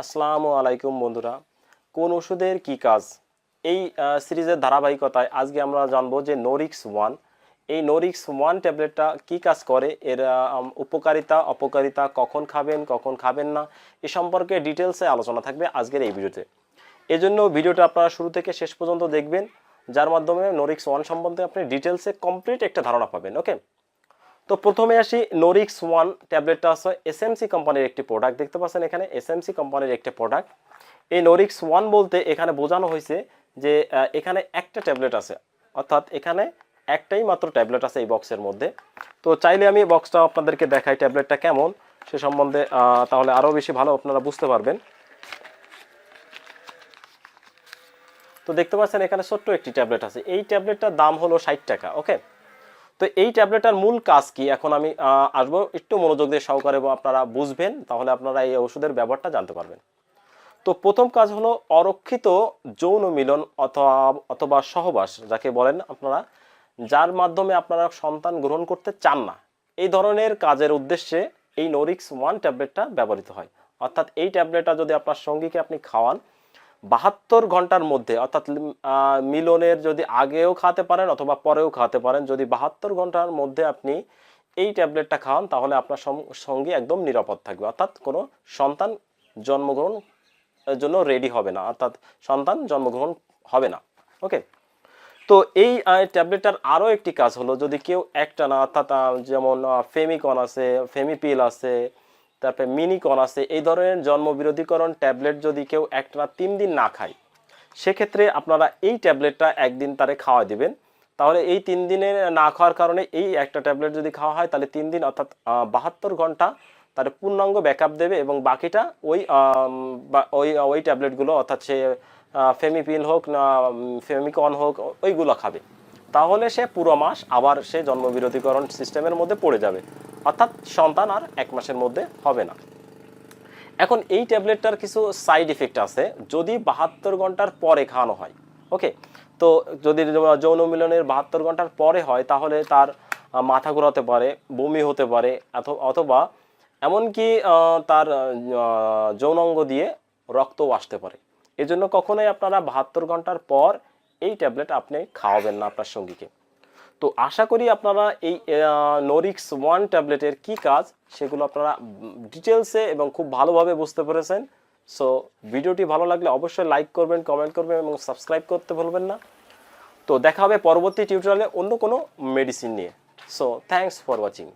আসসালামু আলাইকুম বন্ধুরা। কোন ওষুধের কি কাজ? এই সিরিজের ধারাবাহিকতায় আজকে আমরা জানব যে নোরিক্স ওয়ান এই নোরিক্স ওয়ান ট্যাবলেটটা কি কাজ করে? এর উপকারিতা, অপকারিতা কখন খাবেন কখন খাবেন না? এ সম্পর্কে ডিটেলসে আলোচনা থাকবে আজকের এই ভিডিওতে। এজন্য ভিডিওটা আপনারা শুরু থেকে শেষ পর্যন্ত দেখবেন, যার মাধ্যমে নোরিক্স ওয়ান সম্বন্ধে আপনি ডিটেলসে কমপ্লিট একটা ধারণা পাবেন, ওকে? তো প্রথমে আসি নোরিক্স ওয়ান ট্যাবলেটটা আছে এসএমসি কোম্পানির একটি প্রোডাক্ট দেখতে পাচ্ছেন এখানে এসএমসি কোম্পানির একটি প্রোডাক্ট এই নোরিক্স ওয়ান বলতে এখানে বোঝানো হয়েছে যে এখানে একটা ট্যাবলেট আছে। অর্থাৎ এখানে একটাই মাত্র ট্যাবলেট আছে এই বক্সের মধ্যে। তো চাইলে আমি বক্সটা আপনাদেরকে দেখাই ট্যাবলেটটা কেমন, সে সম্বন্ধে তাহলে আরও বেশি ভালো আপনারা বুঝতে পারবেন। তো দেখতে পাচ্ছেন এখানে ছোট্ট একটি ট্যাবলেট আছে। এই ট্যাবলেটটার দাম হলো ষাট টাকা, ওকে? তো এই ট্যাবলেটটার মূল কাজ কি? এখন আমি আসব একটু মনোযোগ দিয়ে সহকারে আপনারা বুঝবেন, তাহলে আপনারা এই ওষুধের ব্যবহারটা জানতে পারবেন। তো প্রথম কাজ হলো অরক্ষিত যৌন মিলন অথবা অথবা সহবাস, যাকে বলেন আপনারা, যার মাধ্যমে আপনারা সন্তান গ্রহণ করতে চান না। এই ধরনের কাজের উদ্দেশ্যে এই নোরিক্স ওয়ান ট্যাবলেটটা ব্যবহৃত হয়। অর্থাৎ এই ট্যাবলেটটা যদি আপনার সঙ্গীকে আপনি খাওয়ান বাহাত্তর ঘণ্টার মধ্যে, অর্থাৎ মিলনের যদি আগেও খাওয়াতে পারেন অথবা পরেও খাওয়াতে পারেন, যদি বাহাত্তর ঘণ্টার মধ্যে আপনি এই ট্যাবলেটটা খাওয়ান তাহলে আপনার সঙ্গে একদম নিরাপদ থাকবে। অর্থাৎ কোনো সন্তান জন্মগ্রহণ জন্য রেডি হবে না, অর্থাৎ সন্তান জন্মগ্রহণ হবে না। ওকে তো এই ট্যাবলেটটার আরও একটি কাজ হলো, যদি কেউ একটা না, অর্থাৎ যেমন ফেমিকন আছে ফেমিপিল আছে তারপরে মিনিকন আছে, এই ধরনের জন্মবিরোধীকরণ ট্যাবলেট যদি কেউ একটানা তিন দিন না খায়, সেক্ষেত্রে আপনারা এই ট্যাবলেটটা একদিন তারে খাওয়া দিবেন। তাহলে এই তিন দিনে না খাওয়ার কারণে এই একটা ট্যাবলেট যদি খাওয়া হয়, তাহলে তিন দিন অর্থাৎ বাহাত্তর ঘণ্টা তার পূর্ণাঙ্গ ব্যাকআপ দেবে এবং বাকিটা ওই ওই ওই ট্যাবলেটগুলো অর্থাৎ সে ফেমিপিল হোক না ফেমিকন হোক, ওইগুলো খাবে। তাহলে সে পুরো মাস আবার সে জন্মবিরোধীকরণ সিস্টেমের মধ্যে পড়ে যাবে। অর্থাৎ সন্তান আর এক মাসের মধ্যে হবে না। এখন এই ট্যাবলেটটার কিছু সাইড ইফেক্ট আছে, যদি বাহাত্তর ঘণ্টার পরে খাওয়ানো হয়, ওকে? তো যদি যৌন মিলনের বাহাত্তর ঘণ্টার পরে হয়, তাহলে তার মাথা ঘোরাতে পারে, বমি হতে পারে অথবা এমনকি তার যৌনাঙ্গ দিয়ে রক্তও আসতে পারে। এজন্য কখনোই আপনারা বাহাত্তর ঘণ্টার পর এই ট্যাবলেট আপনি খাওয়াবেন না আপনার সঙ্গীকে। তো আশা করি আপনারা এই নোরিক্স ওয়ান ট্যাবলেটের কি কাজ সেগুলো আপনারা ডিটেলসে এবং খুব ভালোভাবে বুঝতে পেরেছেন। সো ভিডিওটি ভালো লাগলে অবশ্যই লাইক করবেন কমেন্ট করবেন এবং সাবস্ক্রাইব করতে ভুলবেন না। তো দেখা হবে পরবর্তী টিউটোরিয়ালে অন্য কোনো মেডিসিন নিয়ে। So thanks for watching